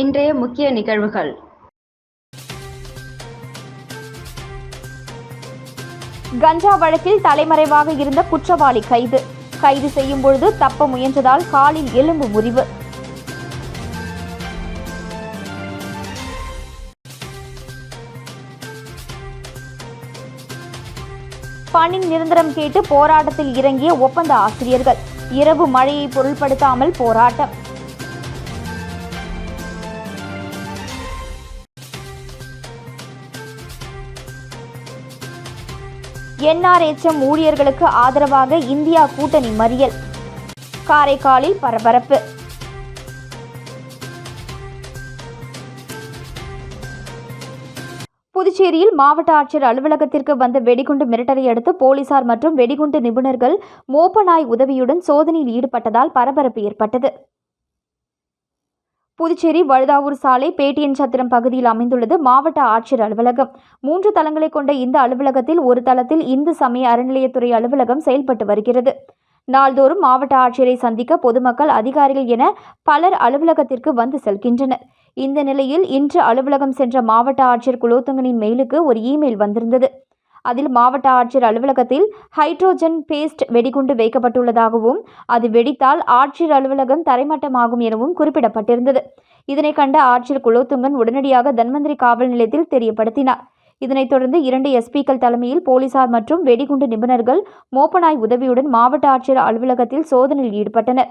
இன்றைய முக்கிய நிகழ்வுகள். கஞ்சா வழக்கில் தலைமறைவாக இருந்த குற்றவாளி கைது. கைது செய்யும் பொழுது தப்ப முயன்றதால் காலில் எலும்பு முறிவு. பணி நிரந்தரம் கேட்டு போராட்டத்தில் இறங்கிய ஒப்பந்த ஆசிரியர்கள். இரவு மழையை பொருட்படுத்தாமல் போராட்டம். என்ஆர்எச்எம் ஊழியர்களுக்கு ஆதரவாக இந்தியா கூட்டணி மறியல். காரைக்காலில் பரபரப்பு. புதுச்சேரியில் மாவட்ட ஆட்சியர் அலுவலகத்திற்கு வந்த வெடிகுண்டு மிரட்டலை அடுத்து போலீசார் மற்றும் வெடிகுண்டு நிபுணர்கள் மோப்ப நாய் உதவியுடன் சோதனையில் ஈடுபட்டதால் பரபரப்பு ஏற்பட்டது. புதுச்சேரி வழுதாவூர் சாலை பேட்டியன் சத்திரம் பகுதியில் அமைந்துள்ளது மாவட்ட ஆட்சியர் அலுவலகம். மூன்று தளங்களை கொண்ட இந்த அலுவலகத்தில் ஒரு தளத்தில் இந்து சமய அறநிலையத்துறை அலுவலகம் செயல்பட்டு வருகிறது. நாள்தோறும் மாவட்ட ஆட்சியரை சந்திக்க பொதுமக்கள் அதிகாரிகள் என பலர் அலுவலகத்திற்கு வந்து செல்கின்றனர். இந்த நிலையில் இன்று அலுவலகம் சென்ற மாவட்ட ஆட்சியர் குலோத்துங்கனின் மெயிலுக்கு ஒரு இமெயில் வந்திருந்தது. அதில் மாவட்ட ஆட்சியர் அலுவலகத்தில் ஹைட்ரோஜன் பேஸ்ட் வெடிகுண்டு வைக்கப்பட்டுள்ளதாகவும் அது வெடித்தால் ஆட்சியர் அலுவலகம் தரைமட்டமாகும் எனவும் குறிப்பிடப்பட்டிருந்தது. இதனை கண்ட ஆட்சியர் குலோத்துங்கன் உடனடியாக தன்வந்திரி காவல் நிலையத்தில் தெரியப்படுத்தினார். இதனைத் தொடர்ந்து இரண்டு எஸ்பிக்கள் தலைமையில் போலீசார் மற்றும் வெடிகுண்டு நிபுணர்கள் மோப்பனாய் உதவியுடன் மாவட்ட ஆட்சியர் அலுவலகத்தில் சோதனையில் ஈடுபட்டனர்.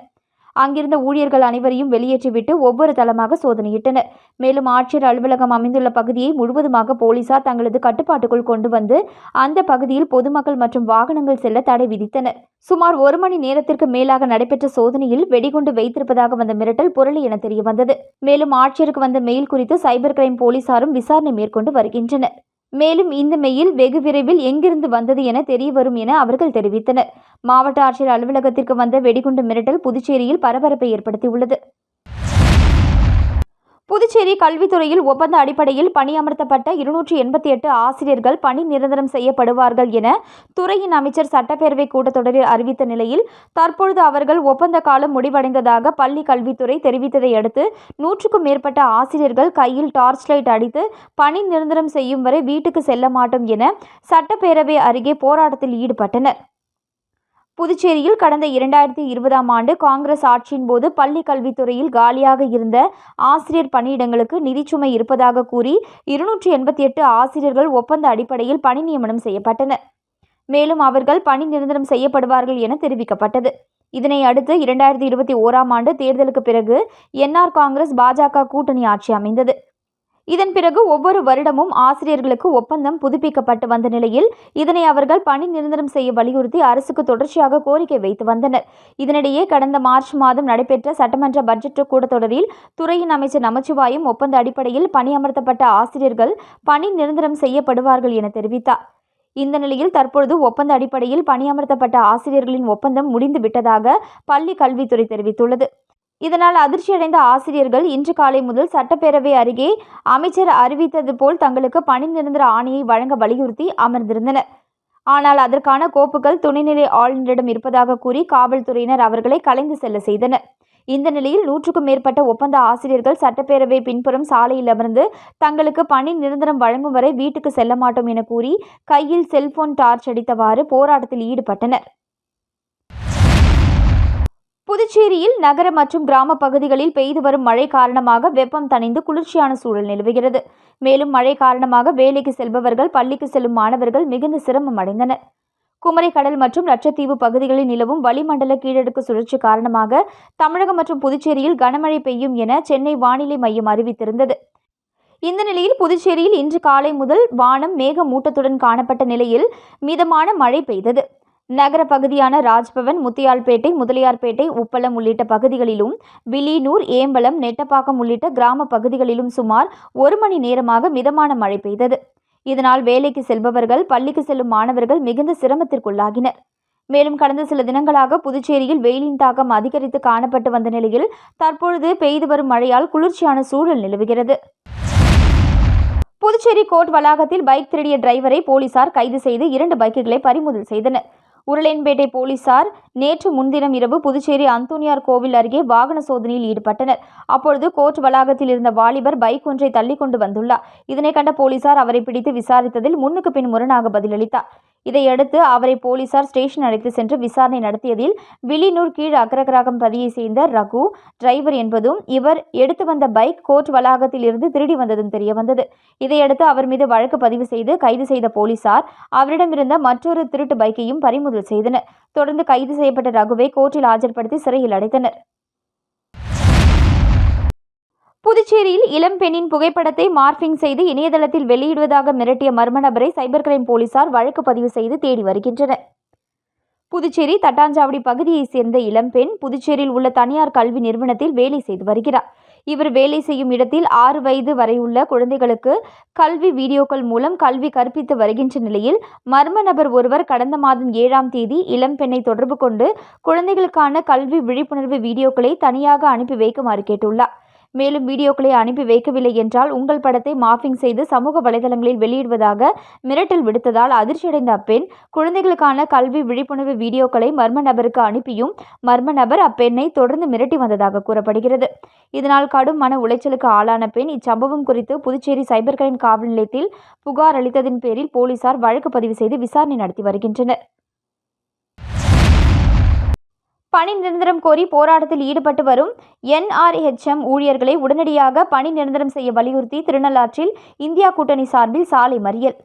அங்கிருந்த ஊழியர்கள் அனைவரையும் வெளியேற்றிவிட்டு ஒவ்வொரு தளமாக சோதனையிட்டனர். மேலும் ஆட்சியர் அலுவலகம் அமைந்துள்ள பகுதியை முழுவதுமாக போலீசார் தங்களது கட்டுப்பாட்டுக்குள் கொண்டு வந்து அந்த பகுதியில் பொதுமக்கள் மற்றும் வாகனங்கள் செல்ல தடை விதித்தனர். சுமார் ஒரு மணி நேரத்திற்கு மேலாக நடைபெற்ற சோதனையில் வெடிகுண்டு வைத்திருப்பதாக வந்த மிரட்டல் புரளி என தெரியவந்தது. மேலும் ஆட்சியருக்கு வந்த மெயில் குறித்து சைபர் கிரைம் போலீசாரும் விசாரணை மேற்கொண்டு வருகின்றனர். மேலும் இந்த மெயில் வெகு விரைவில் எங்கிருந்து வந்தது என தெரியவரும் என அவர்கள் தெரிவித்தனர். மாவட்ட ஆட்சியர் அலுவலகத்திற்கு வந்த வெடிகுண்டு மிரட்டல் புதுச்சேரியில் பரபரப்பை ஏற்படுத்தியுள்ளது. புதுச்சேரி கல்வித்துறையில் ஒப்பந்த அடிப்படையில் பணியமர்த்தப்பட்ட இருநூற்றி எண்பத்தி எட்டு ஆசிரியர்கள் பணி நிரந்தரம் செய்யப்படுவார்கள் என துறையின் அமைச்சர் சட்டப்பேரவை கூட்டத்தொடரில் அறிவித்த நிலையில் தற்பொழுது அவர்கள் ஒப்பந்த காலம் முடிவடைந்ததாக பள்ளி கல்வித்துறை தெரிவித்ததை அடுத்து நூற்றுக்கும் மேற்பட்ட ஆசிரியர்கள் கையில் டார்ச் லைட் அடித்து பணி நிரந்தரம் செய்யும் வரை வீட்டுக்கு செல்ல மாட்டோம் என சட்டப்பேரவை அருகே போராட்டத்தில் ஈடுபட்டனர். புதுச்சேரியில் கடந்த இரண்டாயிரத்தி இருபதாம் ஆண்டு காங்கிரஸ் ஆட்சியின் போது பள்ளி கல்வித்துறையில் காலியாக இருந்த ஆசிரியர் பணியிடங்களுக்கு நிதிச்சுமை இருப்பதாக கூறி இருநூற்றி எண்பத்தி எட்டு ஆசிரியர்கள் ஒப்பந்த அடிப்படையில் பணி நியமனம் செய்யப்பட்டனர். மேலும் அவர்கள் பணி நிரந்தரம் செய்யப்படுவார்கள் என தெரிவிக்கப்பட்டது. இதனை அடுத்து இரண்டாயிரத்தி இருபத்தி ஓராம் ஆண்டு தேர்தலுக்கு பிறகு என்ஆர் காங்கிரஸ் பாஜக கூட்டணி ஆட்சி அமைந்தது. இதன் பிறகு ஒவ்வொரு வருடமும் ஆசிரியர்களுக்கு ஒப்பந்தம் புதுப்பிக்கப்பட்டு வந்த நிலையில் இதனை அவர்கள் பணி நிரந்தரம் செய்ய வலியுறுத்தி அரசுக்கு தொடர்ச்சியாக கோரிக்கை வைத்து வந்தனர். இதனிடையே கடந்த மார்ச் மாதம் நடைபெற்ற சட்டமன்ற பட்ஜெட் கூட்டத்தொடரில் துறையின் அமைச்சர் நமச்சிவாயம் ஒப்பந்த அடிப்படையில் பணியமர்த்தப்பட்ட ஆசிரியர்கள் பணி நிரந்தரம் செய்யப்படுவார்கள் என தெரிவித்தார். இந்த நிலையில் தற்பொழுது ஒப்பந்த அடிப்படையில் பணியமர்த்தப்பட்ட ஆசிரியர்களின் ஒப்பந்தம் முடிந்து விட்டதாக பள்ளி கல்வித்துறை தெரிவித்துள்ளது. இதனால் அதிர்ச்சியடைந்த ஆசிரியர்கள் இன்று காலை முதல் சட்டப்பேரவை அருகே அமைச்சர் அறிவித்தது போல் தங்களுக்கு பணி நிரந்தர ஆணையை வழங்க வலியுறுத்தி அமர்ந்திருந்தனர். ஆனால் அதற்கான கோப்புகள் துணைநிலை ஆளுநரிடம் இருப்பதாக கூறி காவல்துறையினர் அவர்களை கலைந்து செல்ல செய்தனர். இந்த நிலையில் நூற்றுக்கும் மேற்பட்ட ஒப்பந்த ஆசிரியர்கள் சட்டப்பேரவை பின்புறம் சாலையில் அமர்ந்து தங்களுக்கு பணி நிரந்தரம் வழங்கும் வரை வீட்டுக்கு செல்ல மாட்டோம் என கூறி கையில் செல்போன் டார்ச் அடித்தவாறு போராட்டத்தில் ஈடுபட்டனர். புதுச்சேரியில் நகர மற்றும் கிராம பகுதிகளில் பெய்து வரும் மழை காரணமாக வெப்பம் தணிந்து குளிர்ச்சியான சூழல் நிலவுகிறது. மேலும் மழை காரணமாக வேலைக்கு செல்பவர்கள் பள்ளிக்கு செல்லும் மாணவர்கள் மிகுந்த சிரமம் அடைந்தனர். குமரிக்கடல் மற்றும் லட்சத்தீவு பகுதிகளில் நிலவும் வளிமண்டல கீழடுக்கு சுழற்சி காரணமாக தமிழகம் மற்றும் புதுச்சேரியில் கனமழை பெய்யும் என சென்னை வானிலை மையம் அறிவித்திருந்தது. இந்த நிலையில் புதுச்சேரியில் இன்று காலை முதல் வானம் மேகமூட்டத்துடன் காணப்பட்ட நிலையில் மிதமான மழை பெய்தது. நகர பகுதியான ராஜ்பவன் முத்தியால்பேட்டை முதலியார்பேட்டை உப்பளம் உள்ளிட்ட பகுதிகளிலும் வில்லியனூர் ஏம்பலம் நெட்டப்பாக்கம் உள்ளிட்ட கிராம பகுதிகளிலும் சுமார் ஒரு மணி நேரமாக மிதமான மழை பெய்தது. இதனால் வேலைக்கு செல்பவர்கள் பள்ளிக்கு செல்லும் மாணவர்கள் மிகுந்த சிரமத்திற்குள்ளாகினர். மேலும் கடந்த சில தினங்களாக புதுச்சேரியில் வெயிலின் தாக்கம் அதிகரித்து காணப்பட்டு வந்த நிலையில் தற்பொழுது பெய்து வரும் மழையால் குளிர்ச்சியான சூழல் நிலவுகிறது. புதுச்சேரி கோர்ட் வளாகத்தில் பைக் திருடிய டிரைவரை போலீசார் கைது செய்து இரண்டு பைக்குகளை பறிமுதல் செய்தனர். உருளையன்பேட்டை போலீசார் நேற்று முன்தினம் இரவு புதுச்சேரி அந்தோனியார் கோவில் அருகே வாகன சோதனையில் ஈடுபட்டனர். அப்பொழுது கோர்ட் வளாகத்தில் இருந்த வாலிபர் பைக் ஒன்றை தள்ளி கொண்டு வந்துள்ளார். இதனை கண்ட போலீசார் அவரை பிடித்து விசாரித்ததில் முன்னுக்கு பின் முரணாக பதிலளித்தார். இதையடுத்து அவரை போலீசார் ஸ்டேஷன் அழைத்து சென்று விசாரணை நடத்தியதில் வில்லியனூர் கீழ் அக்ரகராகம் பதியை சேர்ந்த ரகு டிரைவர் என்பதும் இவர் எடுத்து வந்த பைக் கோர்ட் வளாகத்தில் இருந்து திருடி வந்ததும் தெரியவந்தது இதையடுத்து அவர் மீது வழக்கு பதிவு செய்து கைது செய்த போலீசார் அவரிடமிருந்த மற்றொரு திருட்டு பைக்கையும் பறிமுதல் செய்தனர். தொடர்ந்து கைது செய்யப்பட்ட ரகுவை கோர்ட்டில் ஆஜர்படுத்தி சிறையில் அடைத்தனர். புதுச்சேரியில் இளம் பெண்ணின் புகைப்படத்தை மார்பிங் செய்து இணையதளத்தில் வெளியிடுவதாக மிரட்டிய மர்ம நபரை சைபர் கிரைம் போலீசார் வழக்கு பதிவு செய்து தேடி வருகின்றனர். புதுச்சேரி தட்டாஞ்சாவடி பகுதியைச் சேர்ந்த இளம்பெண் புதுச்சேரியில் உள்ள தனியார் கல்வி நிறுவனத்தில் வேலை செய்து வருகிறார். இவர் வேலை செய்யும் இடத்தில் ஆறு வயது வரையுள்ள குழந்தைகளுக்கு கல்வி வீடியோக்கள் மூலம் கல்வி கற்பித்து வருகின்ற நிலையில் மர்ம நபர் ஒருவர் கடந்த மாதம் ஏழாம் தேதி இளம்பெண்ணை தொடர்பு கொண்டு குழந்தைகளுக்கான கல்வி விழிப்புணர்வு வீடியோக்களை தனியாக அனுப்பி வைக்குமாறு கேட்டுள்ளார். மேலும் வீடியோக்களை அனுப்பி வைக்கவில்லை என்றால் உங்கள் படத்தை மாஃபிங் செய்து சமூக வலைதளங்களில் வெளியிடுவதாக மிரட்டல் விடுத்ததால் அதிர்ச்சியடைந்த அப்பெண் குழந்தைகளுக்கான கல்வி விழிப்புணர்வு வீடியோக்களை மர்ம நபருக்கு அனுப்பியும் மர்ம நபர் அப்பெண்ணை தொடர்ந்து மிரட்டி வந்ததாக கூறப்படுகிறது. இதனால் கடும் மன உளைச்சலுக்கு ஆளான பெண் இச்சம்பவம் குறித்து புதுச்சேரி சைபர் கிரைம் காவல் நிலையத்தில் புகார் அளித்ததின் பேரில் போலீசார் வழக்கு பதிவு செய்து விசாரணை நடத்தி வருகின்றனர். பணி நிரந்தரம் கோரி போராட்டத்தில் ஈடுபட்டு வரும் என்ஆர்ஹெச்எம் ஊழியர்களை உடனடியாக பணி நிரந்தரம் செய்ய வலியுறுத்தி திருநள்ளாற்றில் இந்தியா கூட்டணி சார்பில் சாலை மறியல்.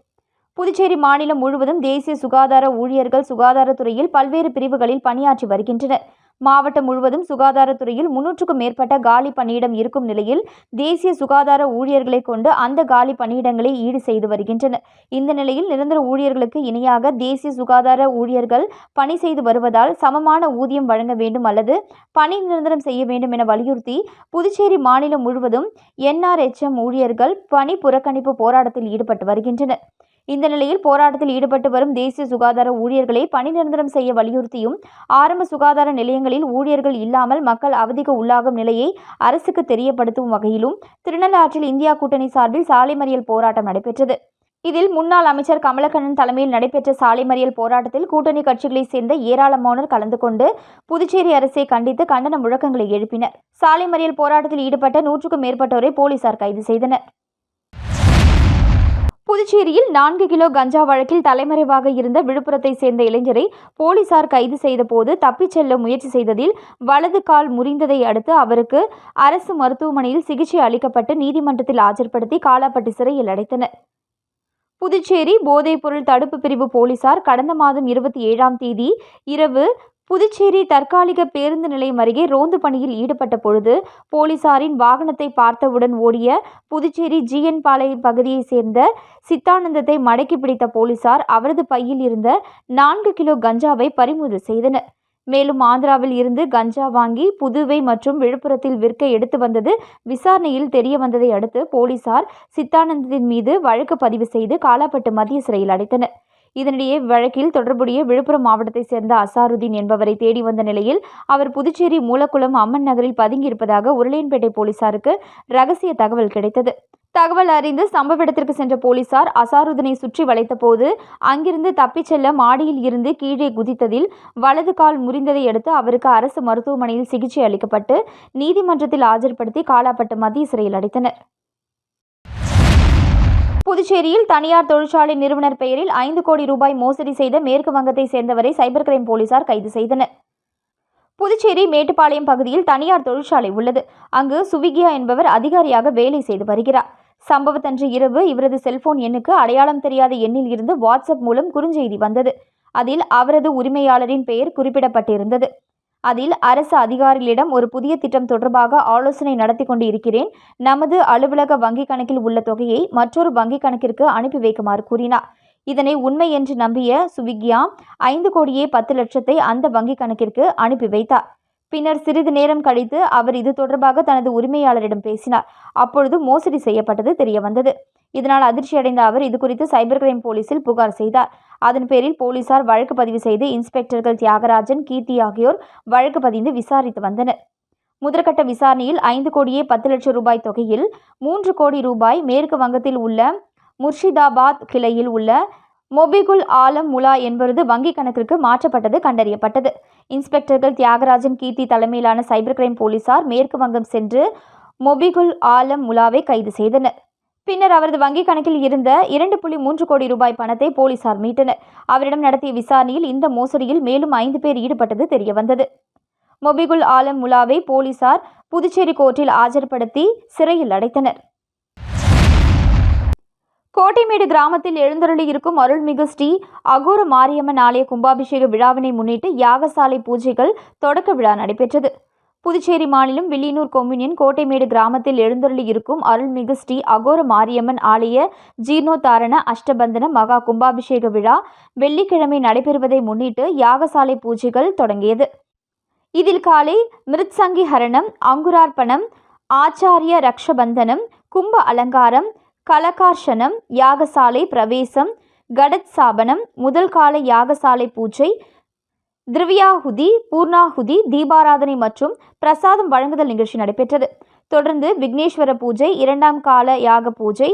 புதுச்சேரி மாநிலம் முழுவதும் தேசிய சுகாதார ஊழியர்கள் சுகாதாரத்துறையில் பல்வேறு பிரிவுகளில் பணியாற்றி வருகின்றனர். மாவட்டம் முழுவதும் சுகாதாரத்துறையில் முன்னூற்றுக்கும் மேற்பட்ட காலி பணியிடம் இருக்கும் நிலையில் தேசிய சுகாதார ஊழியர்களை கொண்டு அந்த காலி பணியிடங்களை ஈடு செய்து வருகின்றனர். இந்த நிலையில் நிரந்தர ஊழியர்களுக்கு இணையாக தேசிய சுகாதார ஊழியர்கள் பணி செய்து வருவதால் சமமான ஊதியம் வழங்க வேண்டும் அல்லது பணி நிரந்தரம் செய்ய வேண்டும் என வலியுறுத்தி புதுச்சேரி மாநிலம் முழுவதும் என்ஆர்எச்எம் ஊழியர்கள் பணி புறக்கணிப்பு போராட்டத்தில் ஈடுபட்டு வருகின்றனர். இந்த நிலையில் போராட்டத்தில் ஈடுபட்டு வரும் தேசிய சுகாதார ஊழியர்களை பணி நிரந்தரம் செய்ய வலியுறுத்தியும் ஆரம்ப சுகாதார நிலையங்களில் ஊழியர்கள் இல்லாமல் மக்கள் அவதிக்கு உள்ளாகும் நிலையை அரசுக்கு தெரியப்படுத்தும் வகையிலும் திருநள்ளாற்றில் இந்தியா கூட்டணி சார்பில் சாலை மறியல் போராட்டம் நடைபெற்றது. இதில் முன்னாள் அமைச்சர் கமலக்கண்ணன் தலைமையில் நடைபெற்ற சாலை மறியல் போராட்டத்தில் கூட்டணி கட்சிகளைச் சேர்ந்த ஏராளமானோர் கலந்து கொண்டு புதுச்சேரி அரசை கண்டித்து கண்டன முழக்கங்களை எழுப்பினர். சாலை மறியல் போராட்டத்தில் ஈடுபட்ட நூற்றுக்கும் மேற்பட்டோரை போலீசார் கைது செய்தனர். புதுச்சேரியில் நான்கு கிலோ கஞ்சா வழக்கில் தலைமறைவாக இருந்த விழுப்புரத்தை சேர்ந்த இளைஞரை போலீசார் கைது செய்தபோது தப்பிச் செல்ல முயற்சி செய்ததில் வலது கால் முறிந்ததை அடுத்து அவருக்கு அரசு மருத்துவமனையில் சிகிச்சை அளிக்கப்பட்டு நீதிமன்றத்தில் ஆஜர்படுத்தி காலாப்பட்டு சிறையில் அடைத்தனர். புதுச்சேரி போதைப்பொருள் தடுப்பு பிரிவு போலீசார் கடந்த மாதம் இருபத்தி ஏழாம் தேதி இரவு புதுச்சேரி தற்காலிக பேருந்து நிலையம் அருகே ரோந்து பணியில் ஈடுபட்ட பொழுது போலீசாரின் வாகனத்தை பார்த்தவுடன் ஓடிய புதுச்சேரி ஜிஎன் பாளையம் பகுதியைச் சேர்ந்த சித்தானந்தத்தை மடக்கி பிடித்த போலீசார் அவரது பையில் இருந்த நான்கு கிலோ கஞ்சாவை பறிமுதல் செய்தனர். மேலும் ஆந்திராவில் இருந்து கஞ்சா வாங்கி புதுவை மற்றும் விழுப்புரத்தில் விற்க எடுத்து வந்தது விசாரணையில் தெரிய வந்ததை அடுத்து போலீசார் சித்தானந்தத்தின் மீது வழக்கு பதிவு செய்து காலாப்பட்டு மத்திய சிறையில் அடைத்தனர். இதனிடையே வழக்கில் தொடர்புடைய விழுப்புரம் மாவட்டத்தைச் சேர்ந்த அசாருதீன் என்பவரை தேடி வந்த நிலையில் அவர் புதுச்சேரி மூலக்குளம் அம்மன் நகரில் பதுங்கியிருப்பதாக உருளையன்பேட்டை போலீசாருக்கு ரகசிய தகவல் கிடைத்தது. தகவல் அறிந்து சம்பவ இடத்திற்கு சென்ற போலீசார் அசாருதனை சுற்றி வளைத்தபோது அங்கிருந்து தப்பிச் செல்ல மாடியில் இருந்து கீழே குதித்ததில் வலது கால் முறிந்ததை அடுத்து அவருக்கு அரசு மருத்துவமனையில் சிகிச்சை அளிக்கப்பட்டு நீதிமன்றத்தில் ஆஜர்படுத்தி காலாப்பட்டு மத்திய சிறையில் அடைத்தனர். புதுச்சேரியில் தனியார் தொழிற்சாலை நிறுவனர் பெயரில் ஐந்து கோடி ரூபாய் மோசடி செய்த மேற்கு வங்கத்தை சேர்ந்தவரை சைபர் கிரைம் போலீசார் கைது செய்தனர். புதுச்சேரி மேட்டுப்பாளையம் பகுதியில் தனியார் தொழிற்சாலை உள்ளது. அங்கு சுவிகியா என்பவர் அதிகாரியாக வேலை செய்து வருகிறார். சம்பவத்தன்று இரவு இவரது செல்போன் எண்ணுக்கு அடையாளம் தெரியாத எண்ணில் இருந்து வாட்ஸ்அப் மூலம் குறுஞ்செய்தி வந்தது. அதில் அவரது உரிமையாளரின் பெயர் குறிப்பிடப்பட்டிருந்தது. அதில் அரசு அதிகாரிகளிடம் ஒரு புதிய திட்டம் தொடர்பாக ஆலோசனை நடத்தி கொண்டு இருக்கிறேன். நமது அலுவலக வங்கிக் கணக்கில் உள்ள தொகையை மற்றொரு வங்கிக் கணக்கிற்கு அனுப்பி வைக்குமாறு கூறினார். இதனை உண்மை என்று நம்பிய சுவிக்யா ஐந்து கோடியே பத்து லட்சத்தை அந்த வங்கிக் கணக்கிற்கு அனுப்பி வைத்தார். பின்னர் சிறிது நேரம் கழித்து அவர் இது தொடர்பாக தனது உரிமையாளரிடம் பேசினார். அப்பொழுது மோசடி செய்யப்பட்டது தெரியவந்தது. இதனால் அதிர்ச்சியடைந்த அவர் இது குறித்து சைபர் கிரைம் போலீசில் புகார் செய்தார். அதன் பேரில் போலீசார் வழக்கு பதிவு செய்து இன்ஸ்பெக்டர்கள் தியாகராஜன் கீர்த்தி ஆகியோர் வழக்கு பதிந்து விசாரித்து வந்தனர். முதற்கட்ட விசாரணையில் ஐந்து கோடியே பத்து லட்சம் ரூபாய் தொகையில் மூன்று கோடி ரூபாய் மேற்கு வங்கத்தில் உள்ள முர்ஷிதாபாத் கிளையில் உள்ள மொபிகுல் ஆலம் முலா என்பது வங்கிக் கணக்கிற்கு மாற்றப்பட்டது கண்டறியப்பட்டது. இன்ஸ்பெக்டர்கள் தியாகராஜன் கீர்த்தி தலைமையிலான சைபர் கிரைம் போலீசார் மேற்கு வங்கம் சென்று மொபிகுல் ஆலம் முலாவை கைது செய்தனர். பின்னர் அவரது வங்கிக் கணக்கில் இருந்த இரண்டு புள்ளி மூன்று கோடி ரூபாய் பணத்தை போலீசார் மீட்டனர். அவரிடம் நடத்திய விசாரணையில் இந்த மோசடியில் மேலும் ஐந்து பேர் ஈடுபட்டது தெரியவந்தது. மொபிகுல் ஆலம் முலாவை போலீசார் புதுச்சேரி கோர்ட்டில் ஆஜர்படுத்தி சிறையில் அடைத்தனர். கோட்டைமேடு கிராமத்தில் எழுந்தருளி இருக்கும் அருள்மிகு ஸ்ரீ அகோர மாரியம்மன் ஆலய கும்பாபிஷேக விழாவினை முன்னிட்டு யாகசாலை பூஜைகள் தொடக்க விழா நடைபெற்றது. புதுச்சேரி மாநிலம் வில்லியனூர் கொம்யூனியன் கோட்டைமேடு கிராமத்தில் எழுந்தருளி இருக்கும் அருள்மிகு ஸ்ரீ அகோர மாரியம்மன் ஆலய ஜீர்ணோத்தாரண அஷ்டபந்தன மகா கும்பாபிஷேக விழா வெள்ளிக்கிழமை நடைபெறுவதை முன்னிட்டு யாகசாலை பூஜைகள் தொடங்கியது. இதில் காலை மிருத்சங்கி ஹரணம் அங்குரார்ப்பணம் ஆச்சாரிய ரக்ஷபந்தனம் கும்ப அலங்காரம் கலகார்ஷனம் யாகசாலை பிரவேசம் கடத் சாபனம் முதல் கால யாகசாலை பூஜை திரவியாகுதி பூர்ணாஹுதி தீபாராதனை மற்றும் பிரசாதம் வழங்குதல் நிகழ்ச்சி நடைபெற்றது. தொடர்ந்து விக்னேஸ்வர பூஜை இரண்டாம் கால யாக பூஜை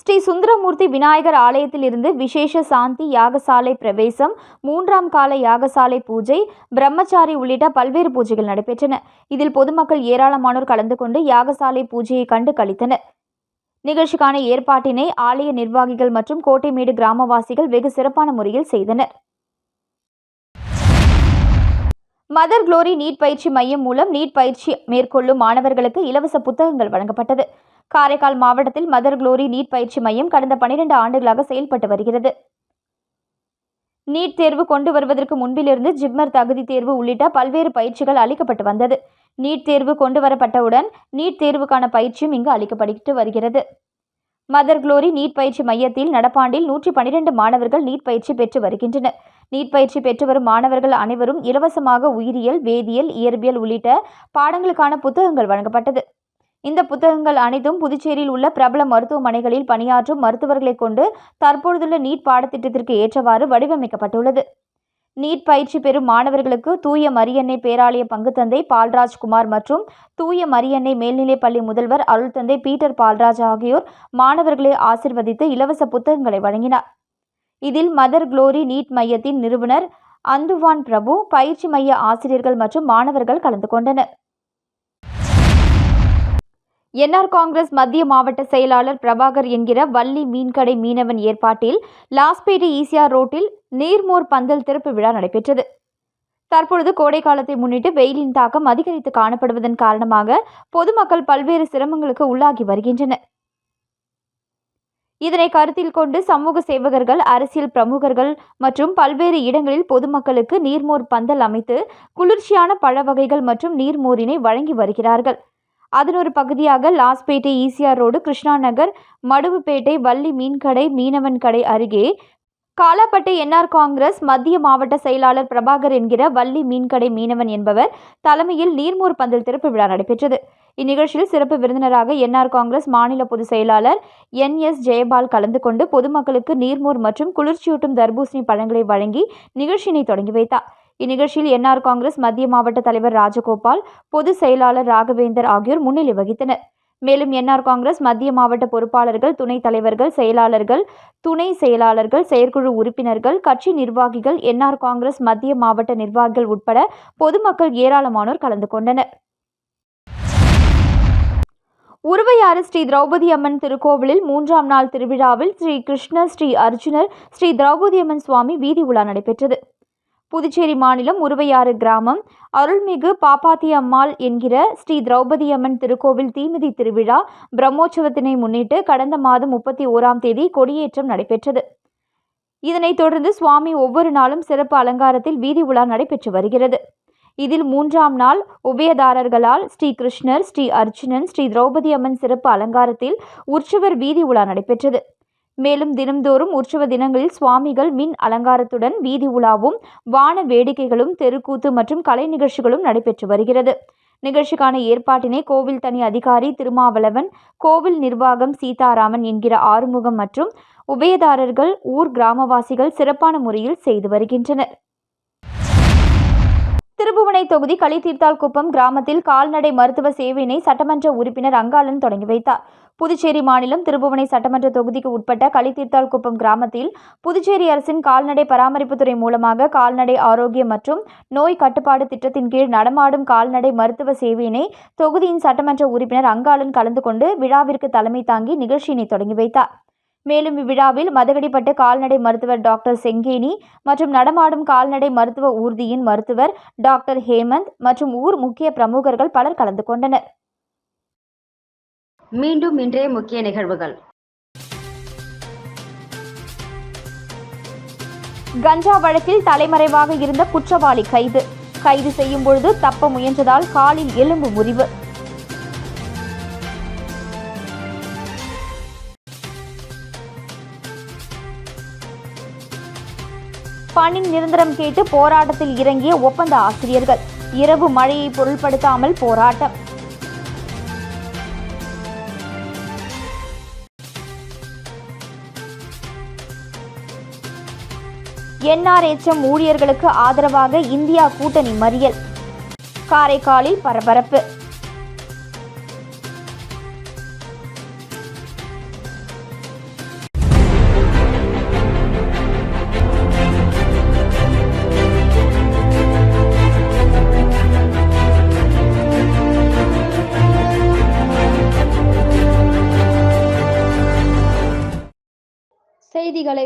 ஸ்ரீ சுந்தரமூர்த்தி விநாயகர் ஆலயத்தில் இருந்து விசேஷ சாந்தி யாகசாலை பிரவேசம் மூன்றாம் கால யாகசாலை பூஜை பிரம்மச்சாரி உள்ளிட்ட பல்வேறு பூஜைகள் நடைபெற்றன. இதில் பொதுமக்கள் ஏராளமானோர் கலந்து கொண்டு யாகசாலை பூஜையை கண்டு கழித்தனர் நிகழ்ச்சிக்கான ஏற்பாட்டினை ஆலய நிர்வாகிகள் மற்றும் கோட்டைமேடு கிராமவாசிகள் வெகு சிறப்பான முறையில் செய்தனர். மதர் குளோரி நீட் பயிற்சி மையம் மூலம் நீட் பயிற்சி மேற்கொள்ளும் மாணவர்களுக்கு இலவச புத்தகங்கள் வழங்கப்பட்டது. காரைக்கால் மாவட்டத்தில் மதர் குளோரி நீட் பயிற்சி மையம் கடந்த பனிரெண்டு ஆண்டுகளாக செயல்பட்டு வருகிறது. நீட் தேர்வு கொண்டு வருவதற்கு முன்பிலிருந்து ஜிப்மர் தகுதி தேர்வு உள்ளிட்ட பல்வேறு பயிற்சிகள் அளிக்கப்பட்டு வந்தது. நீட் தேர்வு கொண்டு வரப்பட்டவுடன் நீட் தேர்வுக்கான பயிற்சியும் இங்கு அளிக்கப்பட்டு வருகிறது. மதர் குளோரி நீட் பயிற்சி மையத்தில் நடப்பாண்டில் நூற்றி பனிரெண்டு மாணவர்கள் நீட் பயிற்சி பெற்று வருகின்றனர். நீட் பயிற்சி பெற்று வரும் மாணவர்கள் அனைவரும் இலவசமாக உயிரியல் வேதியியல் இயற்பியல் உள்ளிட்ட பாடங்களுக்கான புத்தகங்கள் வழங்கப்பட்டது. இந்த புத்தகங்கள் அனைத்தும் புதுச்சேரியில் உள்ள பிரபல மருத்துவமனைகளில் பணியாற்றும் மருத்துவர்களை கொண்டு தற்பொழுதுள்ள நீட் பாடத்திட்டத்திற்கு ஏற்றவாறு வடிவமைக்கப்பட்டுள்ளது. நீட் பயிற்சி பெறும் மாணவர்களுக்கு தூய மரியன்னை பேராலய பங்குத்தந்தை பால்ராஜ் குமார் மற்றும் தூய மரியன்னை மேல்நிலைப் பள்ளி முதல்வர் அருள் தந்தை பீட்டர் பால்ராஜ் ஆகியோர் மாணவர்களை ஆசிர்வதித்து இலவச புத்தகங்களை வழங்கினார். இதில் மதர் குளோரி நீட் மையத்தின் நிறுவனர் அந்துவான் பிரபு பயிற்சி மைய ஆசிரியர்கள் மற்றும் மாணவர்கள் கலந்து கொண்டனர். என்ஆர் காங்கிரஸ் மத்திய மாவட்ட செயலாளர் பிரபாகர் என்கிற வள்ளி மீன்கடை மீனவன் ஏற்பாட்டில் லாஸ்பேட்டை ஈசிஆர் ரோட்டில் நீர்மோர் பந்தல் திறப்பு விழா நடைபெற்றது. தற்பொழுது கோடை காலத்தை முன்னிட்டு வெயிலின் தாக்கம் அதிகரித்து காணப்படுவதன் காரணமாக பொதுமக்கள் பல்வேறு சிரமங்களுக்கு உள்ளாகி வருகின்றனர். இதனை கருத்தில் கொண்டு சமூக சேவகர்கள் அரசியல் பிரமுகர்கள் மற்றும் பல்வேறு இடங்களில் பொதுமக்களுக்கு நீர்மோர் பந்தல் அமைத்து குளிர்ச்சியான பழ வகைகள் மற்றும் நீர்மோரினை வழங்கி வருகிறார்கள். அதன் ஒரு பகுதியாக லாஸ்பேட்டை ஈசிஆர் ரோடு கிருஷ்ணா நகர் மடுவுப்பேட்டை வள்ளி மீன்கடை மீனவன் கடை அருகே காலாப்பட்டை என்ஆர் காங்கிரஸ் மத்திய மாவட்ட செயலாளர் பிரபாகர் என்கிற வள்ளி மீன்கடை மீனவன் என்பவர் தலைமையில் நீர்மூர் பந்தல் திறப்பு விழா நடைபெற்றது. இந்நிகழ்ச்சியில் சிறப்பு விருந்தினராக என்ஆர் காங்கிரஸ் மாநில பொதுச் செயலாளர் என் எஸ் ஜெயபால் கலந்து கொண்டு பொதுமக்களுக்கு நீர்மோர் மற்றும் குளிர்ச்சியூட்டும் தர்பூசணி பழங்களை வழங்கி நிகழ்ச்சியினை தொடங்கி வைத்தார். இந்நிகழ்ச்சியில் என்ஆர் காங்கிரஸ் மத்திய மாவட்ட தலைவர் ராஜகோபால் பொதுச் செயலாளர் ராகவேந்தர் ஆகியோர் முன்னிலை வகித்தனர். மேலும் என்ஆர் காங்கிரஸ் மத்திய மாவட்ட பொறுப்பாளர்கள் துணைத் தலைவர்கள் செயலாளர்கள் துணை செயலாளர்கள் செயற்குழு உறுப்பினர்கள் கட்சி நிர்வாகிகள் என்ஆர் காங்கிரஸ் மத்திய மாவட்ட நிர்வாகிகள் உட்பட பொதுமக்கள் ஏராளமானோர் கலந்து கொண்டனர். உருவையாறு ஸ்ரீ திரௌபதி அம்மன் திருக்கோவிலில் மூன்றாம் நாள் திருவிழாவில் ஸ்ரீ கிருஷ்ணர் ஸ்ரீ அர்ஜுனர் ஸ்ரீ திரௌபதி அம்மன் சுவாமி வீதி உலா நடைபெற்றது. புதுச்சேரி மாநிலம் உருவையாறு கிராமம் அருள்மிகு பாப்பாத்தி அம்மாள் என்கிற ஸ்ரீ திரௌபதி அம்மன் திருக்கோவில் தீமிதி திருவிழா பிரம்மோற்சவத்தினை முன்னிட்டு கடந்த மாதம் முப்பத்தி ஓராம் தேதி கொடியேற்றம் நடைபெற்றது. இதனைத் தொடர்ந்து சுவாமி ஒவ்வொரு நாளும் சிறப்பு அலங்காரத்தில் வீதி உலா நடைபெற்று வருகிறது. இதில் மூன்றாம் நாள் உபயதாரர்களால் ஸ்ரீ கிருஷ்ணர் ஸ்ரீ அர்ஜுனன் ஸ்ரீ திரௌபதி அம்மன் சிறப்பு அலங்காரத்தில் உற்சவர் வீதி உலா நடைபெற்றது. மேலும் தினம்தோறும் உற்சவ தினங்களில் சுவாமிகள் மின் அலங்காரத்துடன் வீதி உலாவும் வான வேடிக்கைகளும் தெருக்கூத்து மற்றும் கலை நிகழ்ச்சிகளும் நடைபெற்று வருகிறது. நிகழ்ச்சிக்கான ஏற்பாட்டினை கோவில் தனி அதிகாரி திருமாவளவன் கோவில் நிர்வாகம் சீதாராமன் என்கிற ஆறுமுகம் மற்றும் உபயதாரர்கள் ஊர் கிராமவாசிகள் சிறப்பான முறையில் செய்து வருகின்றனர். திருபுவனை தொகுதி களித்தீர்த்தால்குப்பம் கிராமத்தில் கால்நடை மருத்துவ சேவையினை சட்டமன்ற உறுப்பினர் அங்காளன் தொடங்கி வைத்தார். புதுச்சேரி மாநிலம் திருபுவனை சட்டமன்ற தொகுதிக்கு உட்பட்ட களித்தீர்த்தால்குப்பம் கிராமத்தில் புதுச்சேரி அரசின் கால்நடை பராமரிப்புத்துறை மூலமாக கால்நடை ஆரோக்கியம் மற்றும் நோய் கட்டுப்பாடு திட்டத்தின் கீழ் நடமாடும் கால்நடை மருத்துவ சேவையினை தொகுதியின் சட்டமன்ற உறுப்பினர் அங்காளன் கலந்து கொண்டு விழாவிற்கு தலைமை தாங்கி நிகழ்ச்சியினை தொடங்கி வைத்தார். மேலும் இவ்விழாவில் மதகடிப்பட்டு கால்நடை மருத்துவர் டாக்டர் செங்கேனி மற்றும் நடமாடும் கால்நடை மருத்துவ ஊர்தியின் மருத்துவர் டாக்டர் ஹேமந்த் மற்றும் ஊர் முக்கிய பிரமுகர்கள் பலர் கலந்து கொண்டனர். மீண்டும் இன்றைய முக்கிய நிகழ்வுகள். கஞ்சா வழக்கில் தலைமறைவாக இருந்த குற்றவாளி கைது. கைது செய்யும் பொழுது தப்ப முயன்றதால் காலில் எலும்பு முறிவு. பணி நிரந்தரம் கேட்டு போராட்டத்தில் இறங்கிய ஒப்பந்த ஆசிரியர்கள். இரவு மழையை பொருள்படுத்தாமல் போராட்டம். என்ஆர்எச்எம் ஊழியர்களுக்கு ஆதரவாக இந்தியா கூட்டணி மறியல். காரைக்காலில் பரபரப்பு.